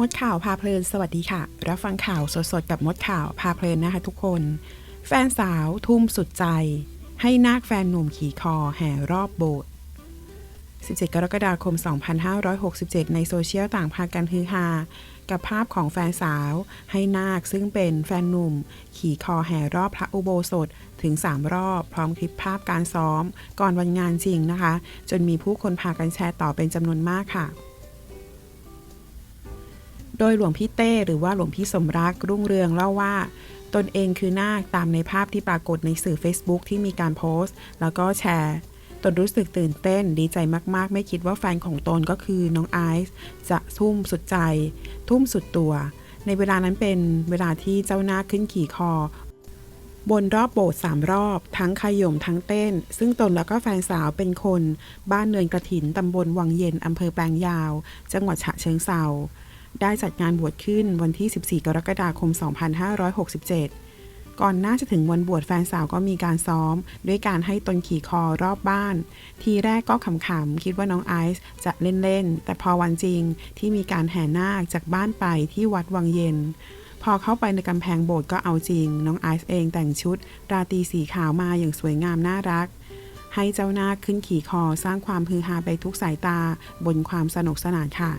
มดข่าวพาเพลินสวัสดีค่ะ รับฟังข่าวสดๆ กับมดข่าวพาเพลินนะคะทุกคน แฟนสาวทุ่มสุดใจ ให้นาคแฟนหนุ่มขี่คอแห่รอบโบสถ์ 17 กรกฎาคม 2567 ในโซเชียลต่างพากันฮือฮา กับภาพของแฟนสาว ให้นาคซึ่งเป็นแฟนหนุ่ม ขี่คอแห่รอบพระอุโบสถถึง 3 รอบพร้อมคลิปภาพการซ้อม ก่อนวันงานจริงนะคะ จนมีผู้คนพากันแชร์ต่อเป็นจำนวนมากค่ะ โดยหลวงพี่เต้หรือว่าหลวงพี่สมรักรุ่งเรืองเล่าว่า ตนเองคือนาคตามในภาพที่ปรากฏในสื่อ Facebook ที่มีการโพสต์ แล้วก็แชร์ตนรู้สึกตื่นเต้นดีใจมากๆ ไม่คิดว่าแฟนของตนก็คือน้องไอซ์จะทุ่มสุดใจ ทุ่มสุดตัว ในเวลานั้นเป็นเวลาที่เจ้านาขึ้นขี่คอ บนรอบโบสถ์สามรอบ ทั้งขย่มทั้งเต้น ซึ่งตนแล้วก็แฟนสาวเป็นคน บ้านเนินกระถินตำบลวังเย็นอำเภอแปลงยาว จังหวัดฉะเชิงเซา ได้จัดงานบวชขึ้นวันที่ 14 กรกฎาคม 2567 ก่อนหน้าจะถึงวันบวชแฟนสาวก็มีการซ้อม ด้วยการให้ตนขี่คอรอบบ้าน ทีแรกก็ขำๆ คิดว่าน้องไอซ์จะเล่นๆ แต่พอวันจริงที่มีการแห่นาคจากบ้านไปที่วัดวังเย็น พอเข้าไปในกำแพงโบสถ์ก็เอาจริง น้องไอซ์เองแต่งชุด ราตรีสีขาวมาอย่างสวยงามน่ารักให้เจ้านาคขึ้นขี่คอสร้างความฮือฮาไปทุกสายตาบนความสนุกสนานค่ะ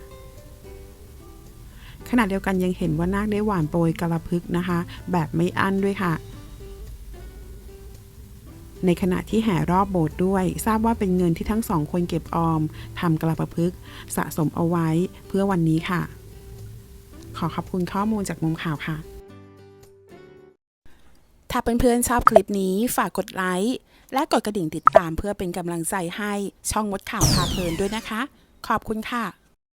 ขณะเดียวกันยังเห็นว่านาคได้หวานโปรยกระพึกนะคะ แบบไม่อั้นด้วยค่ะ ในขณะที่แห่รอบโบสถ์ด้วย ทราบว่าเป็นเงินที่ทั้งสองคนเก็บออมทำกระพึกสะสมเอาไว้เพื่อวันนี้ค่ะ ขอขอบคุณข้อมูลจากมุมข่าวค่ะ ถ้าเพื่อนๆชอบคลิปนี้ฝากกดไลค์และกดกระดิ่งติดตามเพื่อเป็นกำลังใจให้ช่องมดข่าวพาเพลินด้วยนะคะ ขอบคุณค่ะ